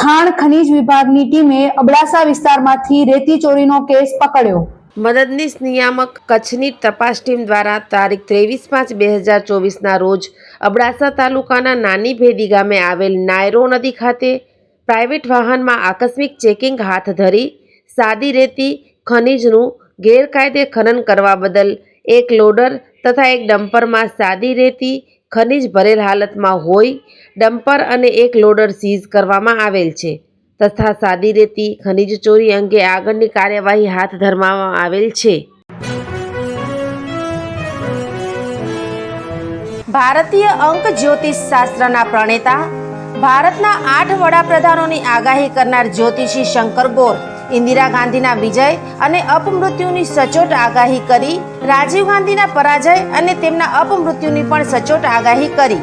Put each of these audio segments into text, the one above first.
ખાણ ખનીજ વિભાગની ટીમે અબડાસા વિસ્તારમાંથી રેતી ચોરીનો કેસ પકડ્યો. મદદનીશ નિયામક કચ્છની તપાસ ટીમ દ્વારા તારીખ ત્રેવીસ પાંચ બે હજાર ચોવીસના રોજ અબડાસા તાલુકાના નાની ભેદી ગામે આવેલ નાયરો નદી ખાતે પ્રાઇવેટ વાહનમાં આકસ્મિક ચેકિંગ હાથ ધરી સાદી રેતી ખનીજનું ગેરકાયદે ખનન કરવા બદલ એક લોડર તથા એક ડમ્પરમાં સાદી રેતી ખનીજ ભરેલ હાલતમાં હોય ડમ્પર અને એક લોડર સીઝ કરવામાં આવેલ છે. તથા સાદી રેતી, ખનીજ ચોરી અંગે આગળની કાર્યવાહી હાથ ધરવામાં આવેલ છે. ભારતીય અંક જ્યોતિષ શાસ્ત્રના પ્રણેતા, ભારતના આઠ વડાપ્રધાનોની આગાહી કરનાર જ્યોતિષી શંકર ગોર, ઇન્દિરા ગાંધીના વિજય અને અપમૃત્યુની સચોટ આગાહી કરી, રાજીવ ગાંધીના પરાજય અને તેમના અપમૃત્યુની પણ સચોટ આગાહી કરી.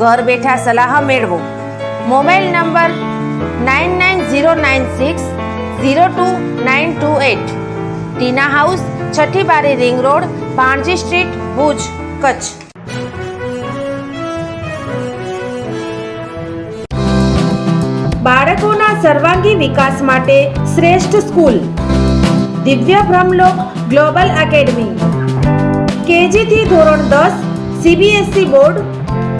ઘર બેઠા સલાહ મેળવો. Mobile number nine nine zero nine six zero two nine two eight. Tina house Chhathi Bari ring road Panji street, Bhuj, Kutch. બાળકોના સર્વાંગી વિકાસ માટે શ્રેષ્ઠ સ્કૂલ. દિવ્ય બ્રહ્મલોક ગ્લોબલ એકેડમી. કેજીથી ધોરણ દસ, CBSE board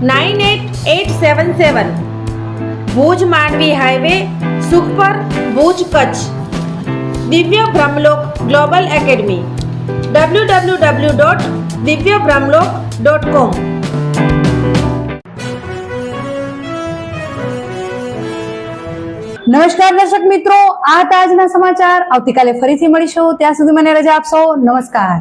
nine eight eight seven seven Bhuj Mandvi highway Sukhpar Bhuj Kutch Divya Brahmalok global academy W W W dot Divya Brahmalok dot કોમ નમસ્કાર દર્શક મિત્રો આ તાજના સમાચાર આવતીકાલે ફરીથી મળીશું ત્યાં સુધી મને રજા આપશો નમસ્કાર